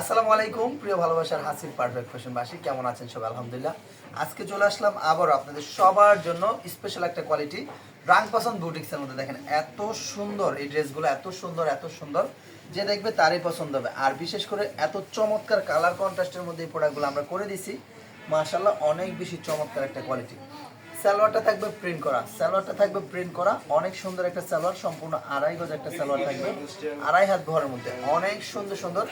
আসসালামু আলাইকুম, প্রিয় ভালোবাসার হাসির পারফেক্ট ফ্যাশনবাসী, কেমন আছেন সবাই? আলহামদুলিল্লাহ। আজকে চলে আসলাম আবার আপনাদের সবার জন্য স্পেশাল একটা কোয়ালিটি রাং পছন্দ বুটিক্সের মধ্যে। দেখেন, এত সুন্দর এই ড্রেসগুলো, এত সুন্দর এত সুন্দর। যে দেখবে তারই পছন্দ হবে। আর বিশেষ করে এত চমৎকার কালার কন্ট্রাস্টের মধ্যে এই প্রোডাক্টগুলো আমরা করে দিছি মাশাল্লাহ অনেক বেশি চমৎকার একটা কোয়ালিটি সালোয়ারটা থাকবে প্রিন্ট করা। সালোয়ারটা থাকবে প্রিন্ট করা। অনেক সুন্দর একটা সালোয়ার, সম্পূর্ণ আড়াই গজ একটা সালোয়ার থাকবে। আড়াই হাত ঘরের মধ্যে। অনেক সুন্দর সুন্দর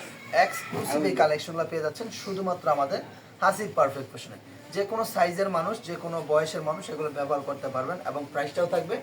এক্সক্লুসিভ এই কালেকশনগুলো পেয়ে যাচ্ছেন শুধুমাত্র আমাদের হাসিব পারফেক্ট ফ্যাশনে যে কোনো সাইজের মানুষ, যে কোনো বয়সের মানুষ এগুলো ব্যবহার করতে পারবেন এবং প্রাইসটাও থাকবে।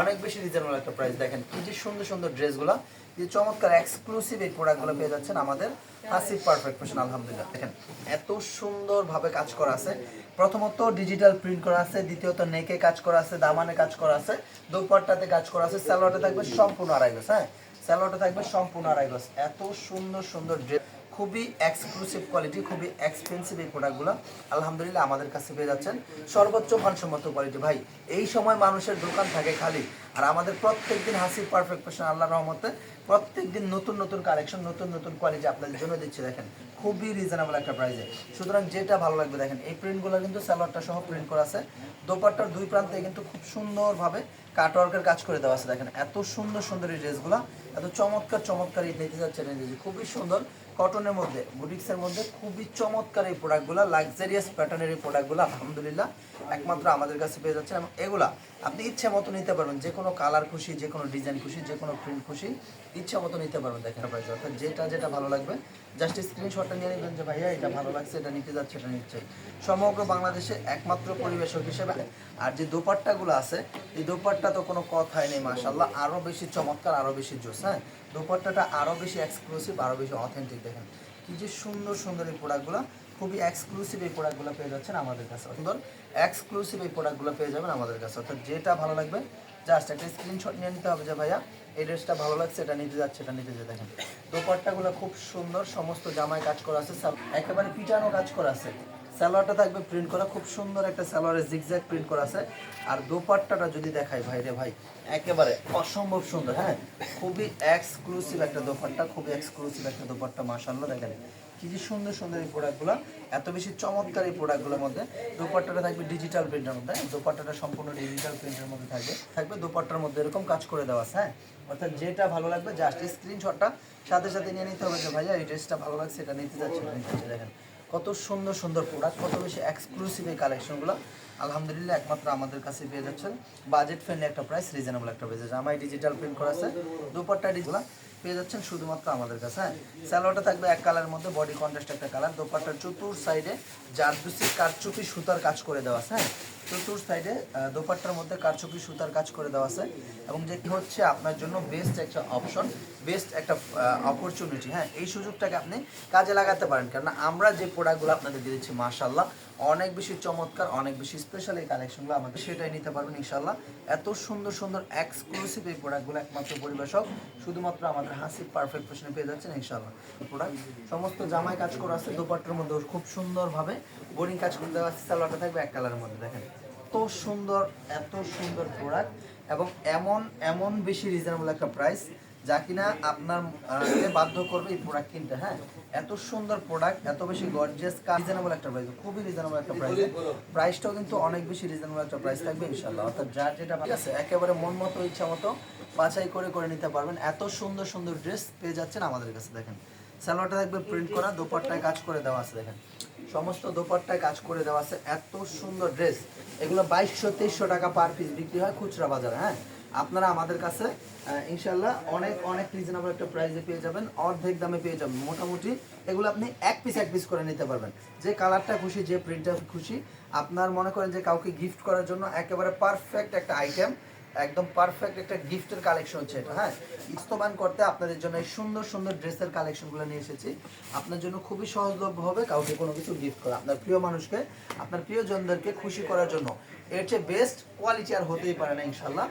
অনেক বেশি রিজনেবল একটা প্রাইস দেখেন কি যে সুন্দর সুন্দর ড্রেসগুলো যে চমৎকার এক্সক্লুসিভ এই প্রোডাক্টগুলো পেয়ে যাচ্ছেন আমাদের হাসিব পারফেক্ট ফ্যাশন আলহামদুলিল্লাহ। দেখেন, এত সুন্দরভাবে কাজ করা আছে। প্রথমত ডিজিটাল প্রিন্ট করা আছে, দ্বিতীয়ত নেকে কাজ করা আছে, দামানে কাজ করা আছে, দুপাট্টাতে কাজ করা আছে স্যালোয়ারটা থাকবে সম্পূর্ণ আড়াই গজ হ্যাঁ? স্যালোয়ারটা থাকবে সম্পূর্ণ আড়াই গজ। এত সুন্দর সুন্দর ড্রেস খুবই এক্সক্লুসিভ কোয়ালিটি খুবই এক্সপেন্সিভ এই প্রোডাক্টগুলো আলহামদুলিল্লাহ আমাদের কাছে পেয়ে যাচ্ছেন। সর্বোচ্চ মানসম্মত কোয়ালিটি ভাই, এই সময় মানুষের দোকান থাকে খালি। আর আমাদের প্রত্যেক দিন হাসি পারফেক্ট ফ্যাশন আল্লাহ রহমতে প্রত্যেক দিন নতুন নতুন কালেকশন নতুন নতুন কোয়ালিটি আপনাদের জন্য দিচ্ছি, দেখেন। খুবই রিজনেবল একটা প্রাইসে সুতরাং যেটা ভালো লাগবে, দেখেন, এই প্রিন্টগুলো কিন্তু স্যালোয়ারটা সহ প্রিন্ট করা আছে। দোপাট্টার দুই প্রান্তে কিন্তু খুব সুন্দরভাবে কাটওয়ার্কের কাজ করে দেওয়া আছে, দেখেন। এত সুন্দর সুন্দর এই ড্রেসগুলো এত চমৎকার চমৎকার এই নিতে যাচ্ছে খুবই সুন্দর। কটনের মধ্যে বুটিক্সের মধ্যে খুবই চমৎকার এই প্রোডাক্টগুলো লাক্সারিয়াস প্যাটার্নের এই প্রোডাক্টগুলো আলহামদুলিল্লাহ, একমাত্র আমাদের কাছে পেয়ে যাচ্ছেন এবং এগুলা আপনি ইচ্ছে মতো নিতে পারবেন, যে কোনো কালার খুশি, যে কোনো ডিজাইন খুশি, যে কোনো প্রিন্ট খুশি, ইচ্ছা মতো নিতে পারবেন দেখেন প্রাইস অর্থাৎ যেটা যেটা ভালো লাগবে জাস্ট স্ক্রিনশটটা নিয়ে নেবেন যে, ভাইয়া, এটা ভালো লাগছে, এটা নিতে যাচ্ছে, এটা নিচ্ছে। সমগ্র বাংলাদেশে একমাত্র পরিবেশক হিসেবে, আর যে দোপাট্টাগুলো আছে, এই দোপাট্টা তো কোনো কথাই নেই মাশাল্লাহ আরও বেশি চমৎকার আরও বেশি জোস হ্যাঁ? দোপাট্টাটা আরও বেশি এক্সক্লুসিভ আরও বেশি অথেন্টিক দেখেন, কি যে সুন্দর সুন্দর এই প্রোডাক্টগুলো খুবই এক্সক্লুসিভ এই প্রোডাক্টগুলো পেয়ে যাচ্ছেন আমাদের কাছে। সুন্দর এক্সক্লুসিভ এই প্রোডাক্টগুলো পেয়ে যাবেন আমাদের কাছে। অর্থাৎ যেটা ভালো লাগবে জাস্ট একটা স্ক্রিনশট নিয়ে নিতে হবে যে ভাইয়া, এই ড্রেসটা ভালো লাগছে, এটা নিতে যাচ্ছে, এটা নিতে যে দেখেন, দোপাট্টাগুলো খুব সুন্দর, সমস্ত জামায় কাজ করা আছে একেবারে পিটানো কাজ করা আছে। সালোয়ারটা থাকবে প্রিন্ট করা। খুব সুন্দর একটা সালোয়ারের জিগজ্যাগ প্রিন্ট করা আছে। আর দোপাট্টাটা যদি দেখাই ভাই রে ভাই, একেবারে অসম্ভব সুন্দর হ্যাঁ? খুবই এক্সক্লুসিভ একটা দোপাট্টা, খুবই এক্সক্লুসিভ একটা দোপাট্টা, মাশাআল্লাহ দেখেন। কি যে সুন্দর সুন্দর এই প্রোডাক্টগুলো এত বেশি চমৎকার এই প্রোডাক্টগুলোর মধ্যে। দোপাট্টাটা থাকবে ডিজিটাল প্রিন্টের মধ্যে হ্যাঁ? দোপাট্টাটা সম্পূর্ণ ডিজিটাল প্রিন্টের মধ্যে থাকবে। থাকবে দোপাট্টার মধ্যে এরকম কাজ করে দেওয়া আছে হ্যাঁ? অর্থাৎ যেটা ভালো লাগবে জাস্ট স্ক্রিনশটটা সাথে সাথে নিয়ে নিতে হবে যে ভাইয়া, এই ড্রেসটা ভালো লাগছে, এটা নিতে যাচ্ছে নিতে যাচ্ছে, দেখেন। কত সুন্দর সুন্দর প্রোডাক্ট কত বেশি এক্সক্লুসিভ এই কালেকশনগুলো আলহামদুলিল্লাহ একমাত্র আমাদের কাছে পেয়ে যাচ্ছেন। বাজেট ফ্রেন্ডলি একটা প্রাইস রিজনেবল একটা প্রাইস জামাই ডিজিটাল প্রিন্ট করা আছে, দুপাট্টা ডিজিটাল পেয়ে যাচ্ছেন শুধুমাত্র আমাদের কাছে হ্যাঁ। স্যালোয়ারটা থাকবে এক কালারের মধ্যে বডি কন্ট্রাস্ট একটা কালার দোপাট্টার চতুর সাইডে জারদুসি কারচুপি সুতার কাজ করে দেওয়া আছে হ্যাঁ। চতুর সাইডে দোপাট্টার মধ্যে কারচুপি সুতার কাজ করে দেওয়া আছে। এবং যেটি হচ্ছে আপনার জন্য বেস্ট একটা অপশন বেস্ট একটা অপরচুনিটি হ্যাঁ এই সুযোগটাকে আপনি কাজে লাগাতে পারেন। কারণ আমরা যে প্রোডাক্টগুলো আপনাদের দিয়ে দিচ্ছি মাশাল্লাহ অনেক বেশি চমৎকার, অনেক বেশি স্পেশাল এই কালেকশনগুলো আমাদের সেটাই নিতে পারবেন ইনশাল্লাহ এত সুন্দর সুন্দর এক্সক্লুসিভ এই প্রোডাক্টগুলো একমাত্র পরিবেশক শুধুমাত্র আমাদের হাসি পারফেক্ট ফ্যাশনে পেয়ে যাচ্ছেন ইনশাল্লাহ প্রোডাক্ট সমস্ত জামায় কাজ করা আছে, দোপাট্টার মধ্যে খুব সুন্দরভাবে বোরিং কাজ করে দেওয়া আছে সালোয়ারটা থাকবে এক কালারের মধ্যে, দেখেন। এত সুন্দর এত সুন্দর প্রোডাক্ট এবং এমন এমন বেশি রিজনেবল একটা প্রাইস যা কিনা আপনার বাধ্য করবে এই প্রোডাক্ট কিনতে হ্যাঁ? এত সুন্দর প্রোডাক্ট এত বেশি গর্জিয়াস রিজনেবল একটা প্রাইস খুবই রিজনেবল একটা প্রাইস প্রাইসটাও কিন্তু অনেক বেশি রিজনেবল একটা প্রাইস থাকবে ইনশাল্লাহ অর্থাৎ যার যেটা ঠিক আছে, একেবারে মন মতো ইচ্ছা মতো বাছাই করে করে নিতে পারবেন। এত সুন্দর সুন্দর ড্রেস পেয়ে যাচ্ছেন আমাদের কাছে, দেখেন। সালোয়ারটা থাকবে প্রিন্ট করা, দোপাট্টায় কাজ করে দেওয়া আছে, দেখেন। সমস্ত দোপাট্টায় কাজ করে দেওয়া আছে, এত সুন্দর ড্রেস এগুলো বাইশশো, তেইশশো টাকা পার পিস বিক্রি হয় খুচরা বাজারে হ্যাঁ? আপনারা আমাদের কাছে ইনশাল্লাহ অনেক অনেক রিজনেবল একটা প্রাইসে পেয়ে যাবেন, অর্ধেক দামে পেয়ে যাবেন। মোটামুটি এগুলো আপনি এক পিস এক পিস করে নিতে পারবেন। যে কালারটা খুশি, যে প্রিন্টটা খুশি, আপনার মনে করেন যে কাউকে গিফট করার জন্য একেবারে পারফেক্ট একটা আইটেম একদম পারফেক্ট একটা গিফটের কালেকশন হচ্ছে এটা হ্যাঁ? ইস্তমান করতে আপনাদের জন্য এই সুন্দর সুন্দর ড্রেসের কালেকশনগুলো নিয়ে এসেছি। আপনার জন্য খুবই সহজলভ্য হবে কাউকে কোনো কিছু গিফট করা। আপনার প্রিয় মানুষকে, আপনার প্রিয়জনদেরকে খুশি করার জন্য। এর চেয়ে বেস্ট কোয়ালিটি আর হতেই পারে না ইনশাল্লাহ